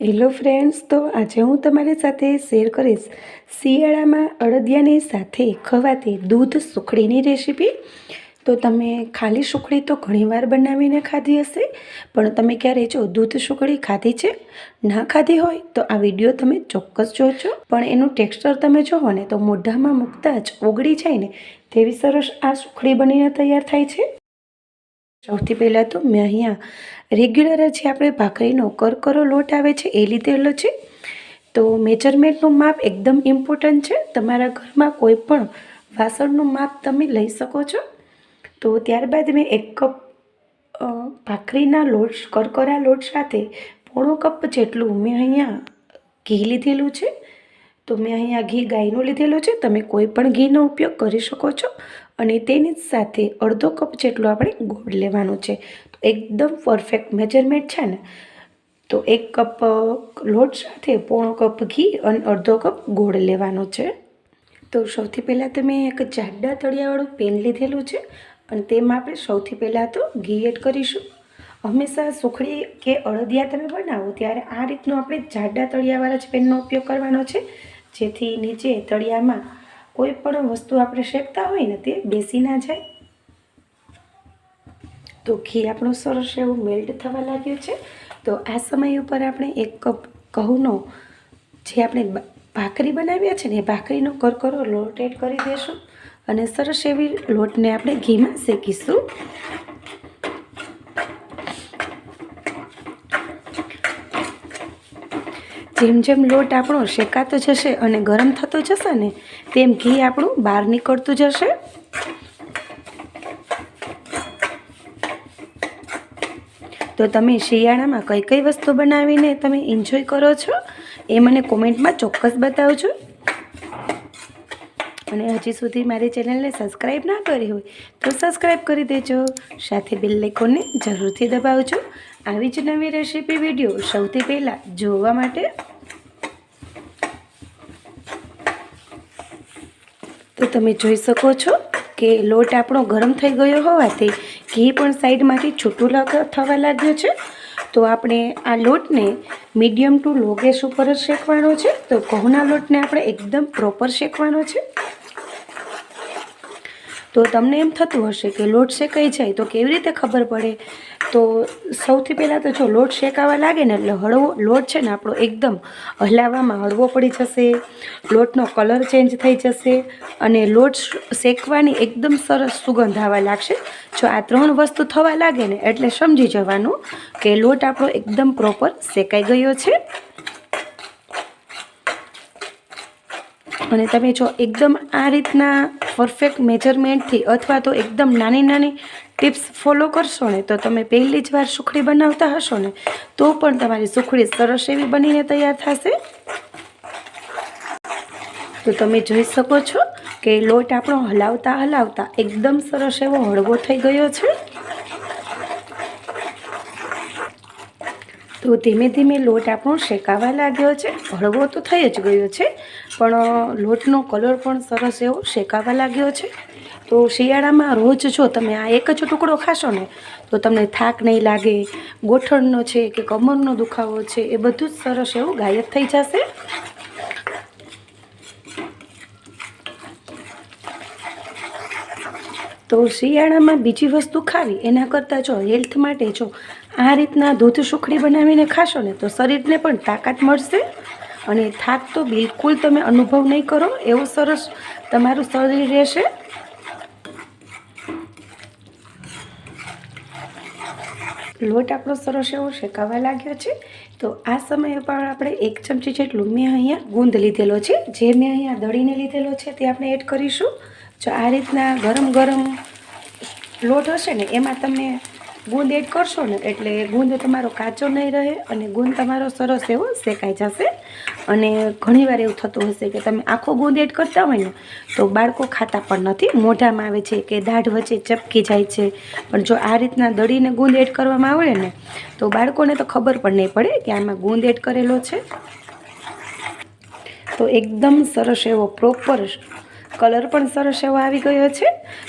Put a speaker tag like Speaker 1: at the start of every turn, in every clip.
Speaker 1: Hello friends તો આજે હું તમારી સાથે શેર કરીશ શિયાળામાં અડદિયાની સાથે ખવાતી દૂધ સુખડીની રેસીપી તો તમે ખાલી સુખડી તો ઘણીવાર બનાવીને ખાધી હશે, પણ તમે ક્યારે જો દૂધ સુખડી ખાધી છે, ના ખાધી હોય, તો આ વીડિયો તમે ચોક્કસ જોજો. પણ એનું ટેક્સચર તમે જોવો ને તો મોઢામાં મૂકતા જ ઓગળી જાય ને તેવી સરસ આ સુખડી બનીને તૈયાર થાય છે. સૌથી પહેલાં તો મેં અહીંયા રેગ્યુલર જે આપણે ભાખરીનો કરકરો લોટ આવે છે, એ લીધેલો છે. તો મેજરમેન્ટનું માપ એકદમ ઇમ્પોર્ટન્ટ છે. તમારા ઘરમાં કોઈ પણ વાસણનું માપ તમે લઈ શકો છો. તો ત્યારબાદ મેં એક કપ ભાખરીના લોટ, કરકરા લોટ સાથે પોણો કપ જેટલું મેં અહીંયા ઘી લીધેલું છે. તો મેં અહીંયા ઘી ગાયનું લીધેલું છે. તમે કોઈ પણ ઘીનો ઉપયોગ કરી શકો છો. અને તેની સાથે અડધો કપ જેટલું આપણે ગોળ લેવાનું છે. તો એકદમ પરફેક્ટ મેજરમેન્ટ છે ને. તો એક કપ લોટ સાથે પોણો કપ ઘી અને અડધો કપ ગોળ લેવાનો છે. તો સૌથી પહેલાં તો મેં એક જાડા તળિયાવાળું પેન લીધેલું છે અને તેમાં આપણે સૌથી પહેલાં તો ઘી એડ કરીશું. હંમેશા સુખડી કે અળદિયા તમે બનાવો ત્યારે આ રીતનો આપણે જાડા તળિયાવાળા જ પેનનો ઉપયોગ કરવાનો છે. જેથી નીચે તળિયામાં કોઈ પણ વસ્તુ આપણે શેકતા હોય ને તે બેસી ના જાય. તો ઘી આપણું સરસ એવું મેલ્ટ થવા લાગ્યું છે. તો આ સમય ઉપર આપણે એક કપ ઘઉંનો જે આપણે ભાખરી બનાવ્યા છે ને એ ભાખરીનો કરકરો લોટ એડ કરી દઈશું અને સરસ એવી લોટને આપણે ઘીમાં શેકીશું. જેમ જેમ લોટ આપણો શેકાતો જશે અને ગરમ થતો જશે ને, તેમ ઘી આપણું બહાર નીકળતું જશે. તો તમે શિયાળામાં કઈ કઈ વસ્તુ બનાવીને તમે એન્જોય કરો છો? એ મને કોમેન્ટમાં ચોક્કસ બતાવજો. અને હજી સુધી મારી ચેનલને સબસ્ક્રાઈબ ના કરી હોય તો સબસ્ક્રાઈબ કરી દેજો. સાથે બેલ લેખોને જરૂરથી દબાવજો. આવી જ નવી રેસીપી વીડિયો સૌથી પહેલાં જોવા માટે. તો તમે જોઈ શકો છો કે લોટ આપણો ગરમ થઈ ગયો હોવાથી ઘી પણ સાઈડમાંથી છૂટું થવા લાગ્યું છે. તો આપણે આ લોટને મીડિયમ ટુ લો ગેસ ઉપર જ શેકવાનો છે. તો ઘઉંના લોટને આપણે એકદમ પ્રોપર શેકવાનો છે. તો તમને એમ થતું હશે કે લોટ શેકાઈ જાય તો કેવી રીતે ખબર પડે? તો સૌથી પહેલાં તો જો લોટ શેકાવા લાગે ને એટલે હળવો લોટ છે ને આપણો એકદમ હલાવવામાં હળવો પડી જશે, લોટનો કલર ચેન્જ થઈ જશે અને લોટ શેકવાની એકદમ સરસ સુગંધ આવવા લાગશે. જો આ ત્રણ વસ્તુ થવા લાગે ને એટલે સમજી જવાનું કે લોટ આપણો એકદમ પ્રોપર શેકાઈ ગયો છે. અને તમે જો એકદમ આ રીતના પરફેક્ટ મેજરમેન્ટથી અથવા તો એકદમ નાની નાની ટિપ્સ ફોલો કરશો ને, તો તમે પહેલી જ વાર સુખડી બનાવતા હશો ને, તો પણ તમારી સુખડી સરસ એવી બનીને તૈયાર થશે. તો તમે જોઈ શકો છો કે લોટ આપણો હલાવતા હલાવતા એકદમ સરસ એવો હળવો થઈ ગયો છે. તો ધીમે ધીમે લોટ આપણો શેકાવા લાગ્યો છે. હળવો તો થઈ જ ગયો છે, પણ લોટનો કલર પણ સરસ એવો શેકાવા લાગ્યો છે. તો શિયાળામાં રોજ જો તમે આ એક જ ટુકડો ખાશો ને, તો તમને થાક નહીં લાગે, ગોઠણનો છે કે કમરનો દુખાવો છે, એ બધું જ સરસ એવું ગાયબ થઈ જશે. તો શિયાળામાં બીજી વસ્તુ ખાવી, એના કરતાં જો હેલ્થ માટે જો આ રીતના દૂધ સુખડી બનાવીને ખાશો ને તો શરીરને પણ તાકાત મળશે અને થાક તો બિલકુલ તમે અનુભવ નહીં કરો, એવું સરસ તમારું શરીર રહેશે. લોટ આપણો સરસ એવો શેકાવા લાગ્યો છે. તો આ સમયે પણ આપણે એક ચમચી જેટલું મેં અહીંયા ગુંદ લીધેલો છે. જે મેં અહીંયા દળીને લીધેલો છે તે આપણે એડ કરીશું. જો આ રીતના ગરમ ગરમ લોટ હશે ને, એમાં તમે ગુંદ એડ કરશો ને, એટલે ગુંદ તમારો કાચો નહીં રહે અને ગુંદ તમારો સરસ એવો શેકાઈ જશે. અને ઘણીવાર એવું થતું હશે કે તમે આખો ગુંદ એડ કરતા હોય ને, તો બાળકો ખાતા પણ નથી. મોઢામાં આવે છે કે દાઢ વચ્ચે ચપકી જાય છે. પણ જો આ રીતના દળીને ગુંદ એડ કરવામાં આવે ને, તો બાળકોને તો ખબર પણ નહીં પડે કે આમાં ગુંદ એડ કરેલો છે. તો એકદમ સરસ એવો પ્રોપર કલર પણ સરસ એવો આવી ગયો છે.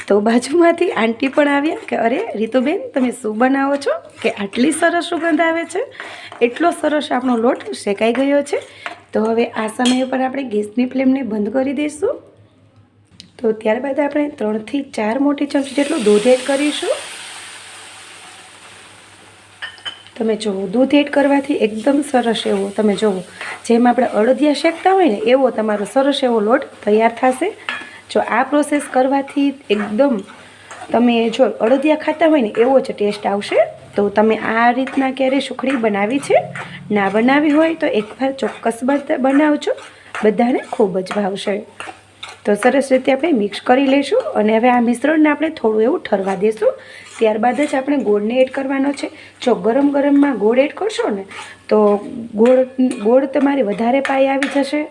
Speaker 1: તો બાજુમાંથી આંટી પણ આવ્યા કે અરે, રીતુબેન, તમે શું બનાવો છો? કે આટલી સરસ સુગંધ આવે છે? એટલો સરસ આપણો લોટ શેકાઈ ગયો છે. તો હવે આ સમય ઉપર આપણે ગેસની ફ્લેમને બંધ કરી દઈશું. તો ત્યારબાદ આપણે ત્રણથી ચાર મોટી ચમચી જેટલું દૂધ એડ કરીશું. તમે જુઓ દૂધ એડ કરવાથી એકદમ સરસ એવો તમે જુઓ જેમ આપણે અડદિયા શેકતા હોય ને, એવો તમારો સરસ એવો લોટ તૈયાર થશે. જો આ પ્રોસેસ કરવાથી એકદમ તમે જો અડદિયા ખાતા હોય ને, એવો જ ટેસ્ટ આવશે. તો તમે આ રીતના ક્યારેય સુખડી બનાવી છે, ના બનાવી હોય તો એકવાર ચોક્કસ બનાવજો. બધાને ખૂબ જ ભાવશે. તો સરસ રીતે આપણે મિક્સ કરી લઈશું અને હવે આ મિશ્રણને આપણે થોડું એવું ઠરવા દઈશું ત્યારબાદ જ આપણે ગોળને એડ કરવાનો છે. જો ગરમ ગરમમાં ગોળ એડ કરશો ને, તો ગોળ ગોળ તમારી વધારે પાય આવી જશે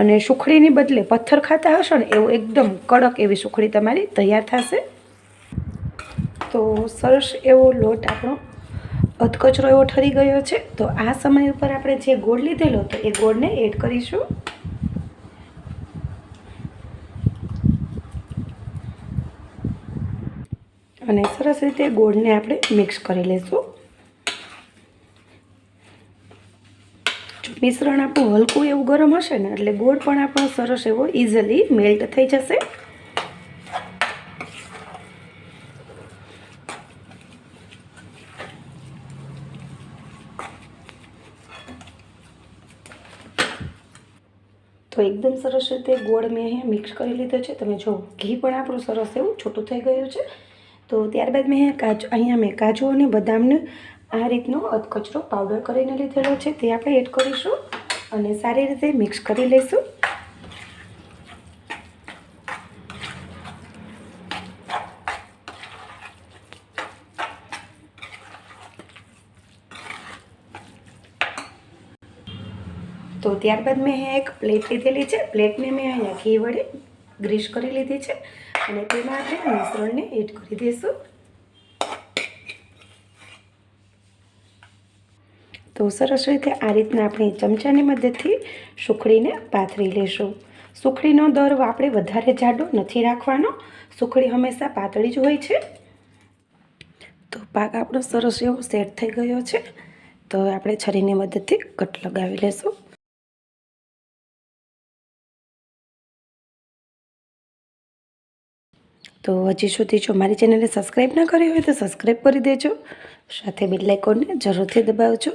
Speaker 1: અને સુખડીની બદલે પથ્થર ખાતા હશો ને, એવું એકદમ કડક એવી સુખડી તમારી તૈયાર થશે. તો સરસ એવો લોટ આપણો અધકચરો એવો ઠરી ગયો છે. તો આ સમય ઉપર આપણે જે ગોળ લીધેલો હતો એ ગોળને એડ કરીશું. અને સરસ રીતે ગોળને આપણે મિક્સ કરી લઈશું મિશ્રણ આપણું હલકું એવું ગરમ હશે ને, એટલે ગોળ પણ આપણો સરસ એવો ઇઝીલી મેલ્ટ થઈ જશે. તો એકદમ સરસ રીતે ગોળ મેં અહીંયા મિક્સ કરી લીધો છે. તમે જો ઘી પણ આપણું સરસ એવું છૂટું થઈ ગયું છે. તો ત્યારબાદ મેં કાજુ, અહીંયા મેં કાજુ અને બદામને આ રીતનો અધકચરો પાવડર કરીને લીધેલો છે. તે આપણે એડ કરીશું અને સારી રીતે મિક્સ કરી લઈશું. તો ત્યારબાદ મેં એક પ્લેટ લીધેલી છે. પ્લેટને મેં અહીંયા ઘી વડે ગ્રીસ કરી લીધી છે. અને તેમાં આપણે મિશ્રણને એડ કરી દઈશું. તો સરસ રીતે આ રીતના આપણે ચમચાની મદદથી સુખડીને પાથરી લેશું. સુખડીનો દર આપણે વધારે જાડો નથી રાખવાનો. સુખડી હંમેશા પાતળી જ હોય છે. તો પાક આપણો સરસ એવો સેટ થઈ ગયો છે. તો આપણે છરીની મદદથી કટ લગાવી લેશું. તો હજી સુધી જો મારી ચેનલને સબસ્ક્રાઈબ ના કરી હોય તો સબસ્ક્રાઈબ કરી દેજો. સાથે બેલ જરૂરથી દબાવજો.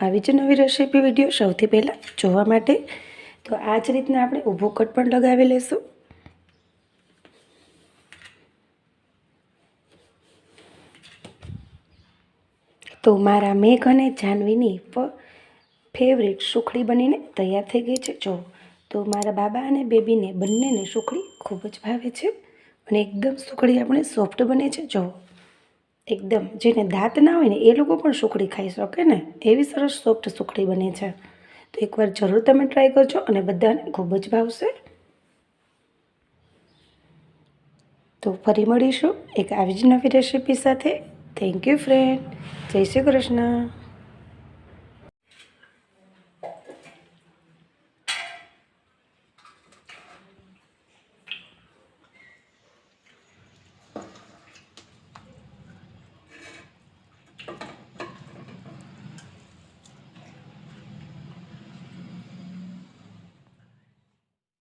Speaker 1: આવી જ નવી રેસીપી વીડિયો સૌથી પહેલાં જોવા માટે. તો આ જ રીતના આપણે ઊભો કટ પણ લગાવી લઈશું. તો મારા મેઘ અને જાનવીની ફેવરેટ સુખડી બનીને તૈયાર થઈ ગઈ છે. જો, તો મારા બાબા અને બેબીને બંનેને સુખડી ખૂબ જ ભાવે છે. અને એકદમ સુખડી આપણે સોફ્ટ બને છે. જો એકદમ જેને દાંત ના હોય ને એ લોકો પણ સુખડી ખાઈ શકે ને, એવી સરસ સોફ્ટ સુખડી બને છે. તો એકવાર જરૂર તમે ટ્રાય કરજો અને બધાને ખૂબ જ ભાવશે. તો ફરી મળીશું એક આવી જ નવી રેસીપી સાથે. થેન્ક યુ ફ્રેન્ડ જય શ્રી કૃષ્ણ.